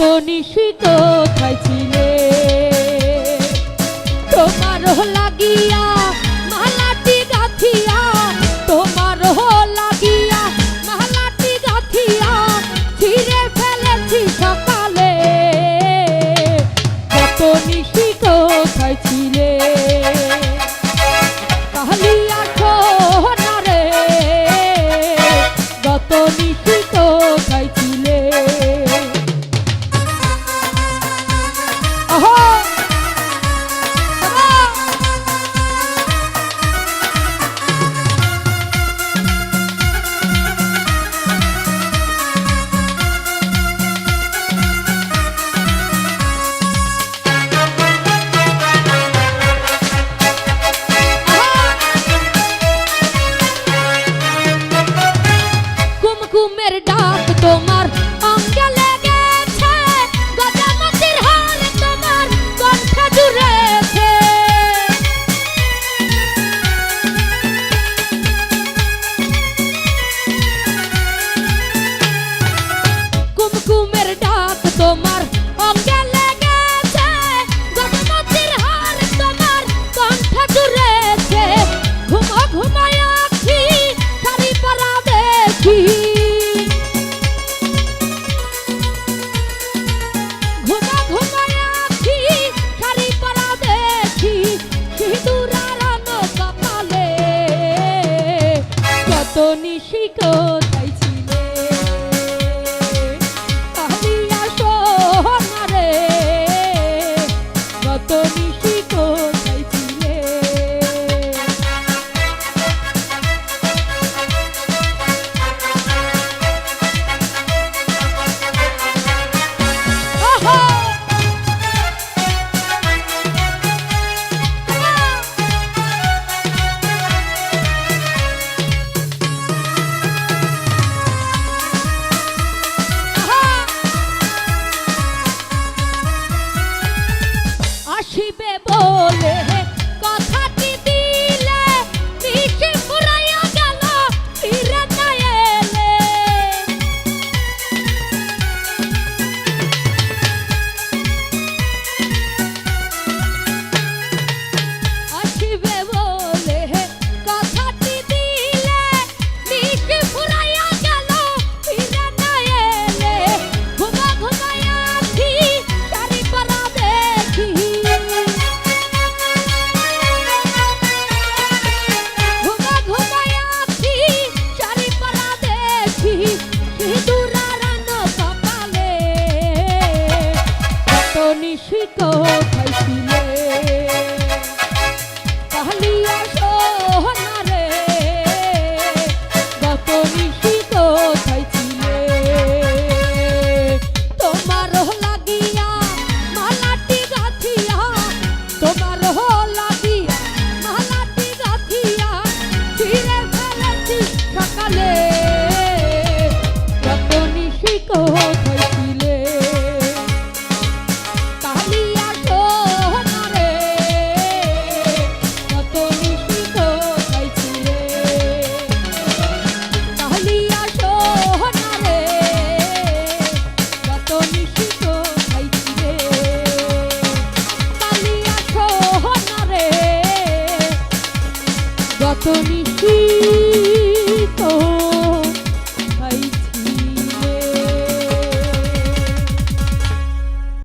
তো নিশিত খাইছিলে। তোমার হল বলে কোথায় লিখি